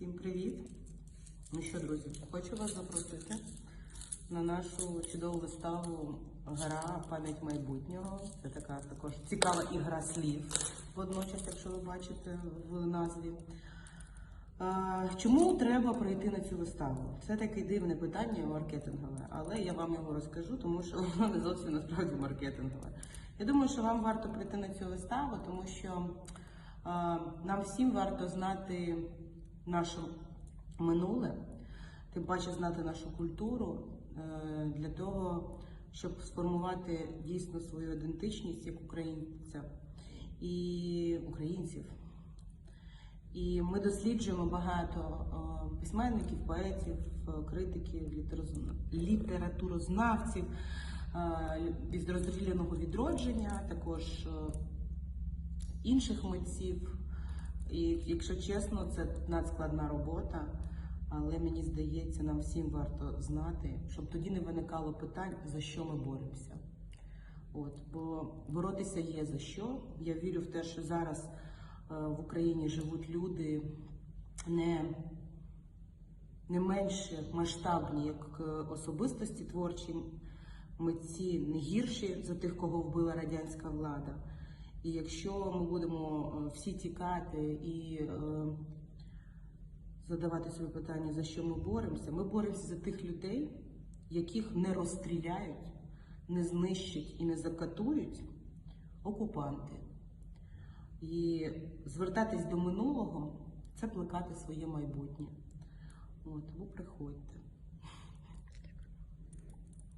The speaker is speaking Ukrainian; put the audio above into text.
Всім привіт! Ну що, друзі, хочу вас запросити на нашу чудову виставу Гра пам'ять майбутнього. Це така також цікава ігра слів водночас, якщо ви бачите в назві. Чому треба прийти на цю виставу? Це таке дивне питання маркетингове, але я вам його розкажу, тому що воно не зовсім насправді маркетингове. Я думаю, що вам варто прийти на цю виставу, тому що нам всім варто знати наше минуле, тим паче знати нашу культуру е, для того, щоб сформувати дійсно свою ідентичність як українця і українців. І ми досліджуємо багато е, письменників, поетів, е, критиків, літературознавців із розстріляного відродження, також інших митців. І якщо чесно, це надскладна робота, але мені здається, нам всім варто знати, щоб тоді не виникало питань, за що ми боремося. От, бо боротися є за що. Я вірю в те, що зараз е, в Україні живуть люди не, не менш масштабні, як е, особистості творчі митці, не гірші за тих, кого вбила радянська влада. І якщо ми будемо е, всі тікати і е, задавати собі питання, за що ми боремося, ми боремося за тих людей, яких не розстріляють, не знищать і не закатують окупанти. І звертатись до минулого це плекати своє майбутнє. От, тому приходьте.